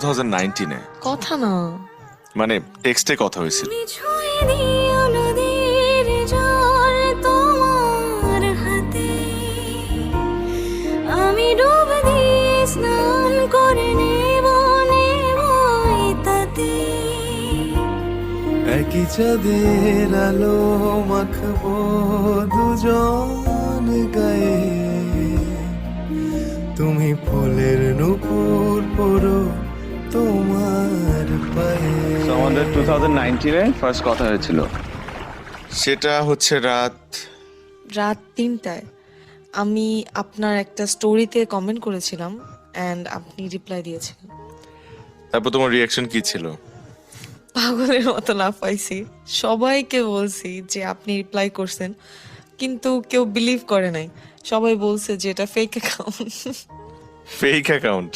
Thousand নাইনটিনে কথা না। মানে টেক্সটে কথা হয়েছিল। তুমি ছুঁয়ে দিও নদীর জল তোমার হাতে। আমি ডুব দিয়ে স্নান করে নেব নেব তাতে। একই চাঁদের আলো মাখবো দুজন গায়ে। তুমি ফুলের আমাদের টু থাউজেন্ড নাইনটিনে ফার্স্ট কথা হয়েছিল। সেটা হচ্ছে রাত রাত তিনটায়। আমি আপনার একটা স্টোরিতে কমেন্ট করেছিলাম অ্যান্ড আপনি রিপ্লাই দিয়েছিলেন। তারপর তোমার রিয়াকশন কি ছিল? পাগলের মতো না পাইছি সবাইকে বলছি যে আপনি রিপ্লাই করছেন কিন্তু কেউ বিলিভ করে নাই। সবাই বলছে যে এটা ফেক অ্যাকাউন্ট ফেক অ্যাকাউন্ট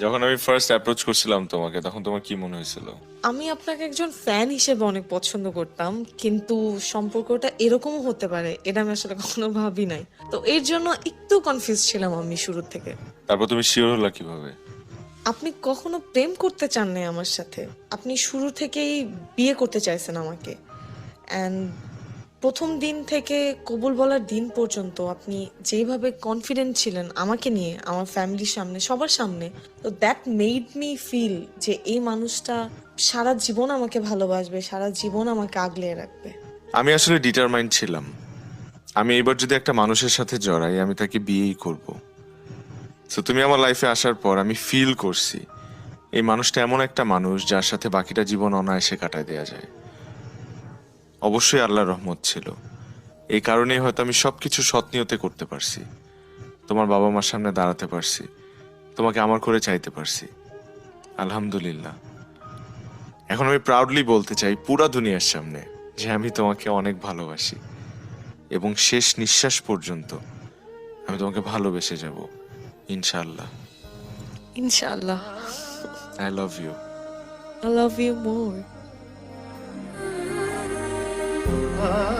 যখন আমি ফার্স্ট অ্যাপ্রোচ করছিলাম তোমাকে তখন তোমার কি মনে হয়েছিল? আমি আপনাকে একজন ফ্যান হিসেবে অনেক পছন্দ করতাম কিন্তু সম্পর্কটা এরকমও হতে পারে এটা আমি আসলে কখনো ভাবি নাই। তো এর জন্য একটু কনফিউজ ছিলাম আমি শুরু থেকে। তারপর তুমি শিওর হলা কীভাবে? আপনি কখনো প্রেম করতে চান নাই আমার সাথে? আপনি শুরু থেকেই বিয়ে করতে চাইছেন আমাকে। অ্যান্ড প্রথম দিন থেকে কবুল বলার দিন পর্যন্ত আপনি যেভাবে কনফিডেন্ট ছিলেন আমাকে নিয়ে, আমার ফ্যামিলির সামনে, সবার সামনে, তো দ্যাট মেড মি ফিল যে এই মানুষটা সারা জীবন আমাকে ভালোবাসবে, সারা জীবন আমাকে আগলে রাখবে। আমি আসলে ডিটারমাইন্ড ছিলাম। আমি এবার যদি একটা মানুষের সাথে জড়াই, আমি তাকে বিয়েই করব। তো তুমি আমার লাইফে আসার পর আমি ফিল করছি, এই মানুষটা এমন একটা মানুষ যার সাথে বাকিটা জীবন অনায়াসে কাটায় দেওয়া যায়। অবশ্যই আল্লাহর রহমত ছিল। এই কারণেই হয়তো আমি সবকিছু সৎনিয়তে করতে পারছি। তোমার বাবা মার সামনে দাঁড়াতে পারছি। তোমাকে আমার করে চাইতে পারছি। আলহামদুলিল্লাহ। এখন আমি প্রাউডলি বলতে চাই পুরা দুনিয়ার সামনে যে আমি তোমাকে অনেক ভালোবাসি। এবং শেষ নিঃশ্বাস পর্যন্ত আমি তোমাকে ভালোবেসে যাব। ইনশাআল্লাহ। ইনশাআল্লাহ। I love you I love you more love.